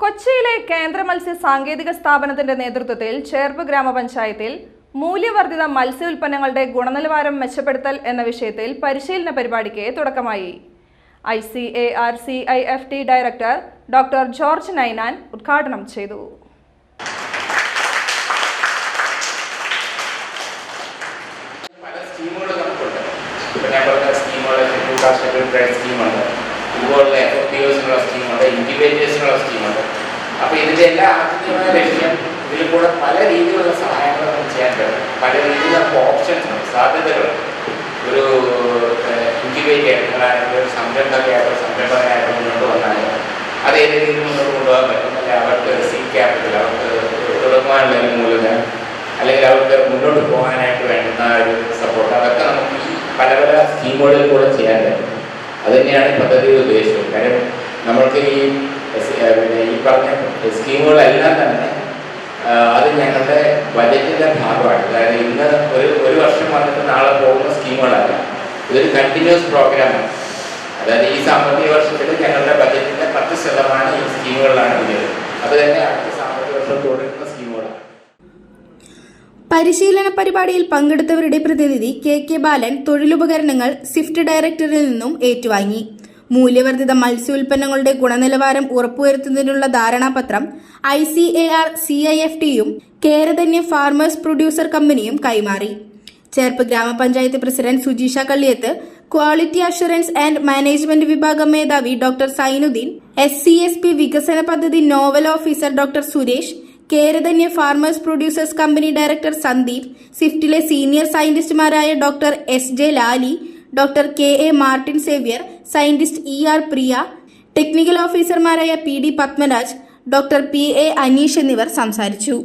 കൊച്ചിയിലെ കേന്ദ്ര മത്സ്യ സാങ്കേതിക സ്ഥാപനത്തിന്റെ നേതൃത്വത്തിൽ ചേർപ്പ് ഗ്രാമപഞ്ചായത്തിൽ മൂല്യവർദ്ധിത മത്സ്യ ഉൽപ്പന്നങ്ങളുടെ ഗുണനിലവാരം മെച്ചപ്പെടുത്തൽ എന്ന വിഷയത്തിൽ പരിശീലന പരിപാടിക്ക് തുടക്കമായി. I C A R C I F T director doctor George Ninan ഉദ്ഘാടനം ചെയ്തു. സ്കീമുകൾ ഷെഡ്യൂൾ ഇതുപോലുള്ള എഫ് എഫ് പി ഒസിനുള്ള സ്കീമുണ്ട് ഇൻക്യുബേറ്റേഴ്സിനുള്ള സ്കീമുണ്ട് അപ്പോൾ ഇതിന്റെ എല്ലാ ആത്യന്തികമായ ലക്ഷ്യം ഇതിൽ കൂടെ പല രീതിയിലുള്ള സഹായങ്ങൾ നമുക്ക് ചെയ്യാൻ കഴിയും പല രീതിയിലുള്ള ഓപ്ഷൻസ് ഉണ്ട് സാധ്യതകൾ ഒരു ഇൻക്യുബേറ്റ് ആയിട്ടുള്ള ഒരു സംരംഭകയായിട്ടോ സംരംഭകനായിട്ടോ മുന്നോട്ട് വന്നാൽ അത് ഏത് രീതിയിൽ മുന്നോട്ട് കൊണ്ടുപോകാൻ പറ്റും? അല്ലെങ്കിൽ അവർക്ക് സീ ക്യാപിറ്റൽ അവർക്ക് തുടങ്ങുവാനുള്ള ഒരു മൂലധനം അല്ലെങ്കിൽ അവർക്ക് മുന്നോട്ട് പോകാനായിട്ട് വേണ്ടുന്ന ഒരു സപ്പോർട്ട് അതൊക്കെ നമുക്ക് പല പല സ്കീമുകളിൽ കൂടെ ചെയ്യാൻ പറ്റും. അത് തന്നെയാണ് ഈ പദ്ധതിയുടെ ഉദ്ദേശവും കാര്യം നമ്മൾക്ക് ഈ പിന്നെ ഈ പറഞ്ഞ സ്കീമുകളെല്ലാം തന്നെ അത് ഞങ്ങളുടെ ബജറ്റിന്റെ ഭാഗമാണ്. അതായത് ഇന്ന് ഒരു ഒരു വർഷം വന്നിട്ട് നാളെ പോകുന്ന സ്കീമുകളല്ല. ഇതൊരു കണ്ടിന്യൂസ് പ്രോഗ്രാമാണ് അതായത് ഈ സാമ്പത്തിക വർഷത്തിൽ ഞങ്ങളുടെ ബജറ്റിന്റെ പത്ത് ശതമാനം ഈ സ്കീമുകളിലാണ് വരുന്നത് അത് തന്നെ അടുത്ത സാമ്പത്തിക വർഷം തുടരുന്ന സ്കീമുകളാണ് പരിശീലന പരിപാടിയിൽ പങ്കെടുത്തവരുടെ പ്രതിനിധി കെ കെ ബാലൻ തൊഴിലുപകരണങ്ങൾ സ്വിഫ്റ്റ് ഡയറക്ടറിൽ നിന്നും ഏറ്റുവാങ്ങി. മൂല്യവർദ്ധിത മത്സ്യോൽപ്പന്നങ്ങളുടെ ഗുണനിലവാരം ഉറപ്പുവരുത്തുന്നതിനുള്ള ധാരണാപത്രം I C A R C I F ടിയും കേരധന്യ ഫാർമേഴ്സ് പ്രൊഡ്യൂസർ കമ്പനിയും കൈമാറി. ചേർപ്പ് ഗ്രാമപഞ്ചായത്ത് president Sujeesha Kalliyath quality assurance and management വിഭാഗം മേധാവി doctor Sainudheen S C S P വികസന പദ്ധതി nodal officer doctor Suresh Keradhanya farmers producers company director Sandeep സിഫ്റ്റിലെ senior സയന്റിസ്റ്റുമാരായ doctor S J Lali doctor K A Martin Xavier scientist E R Priya technical ഓഫീസർമാരായ P D Padmaraj doctor P A Aneesh എന്നിവർ സംസാരിച്ചു.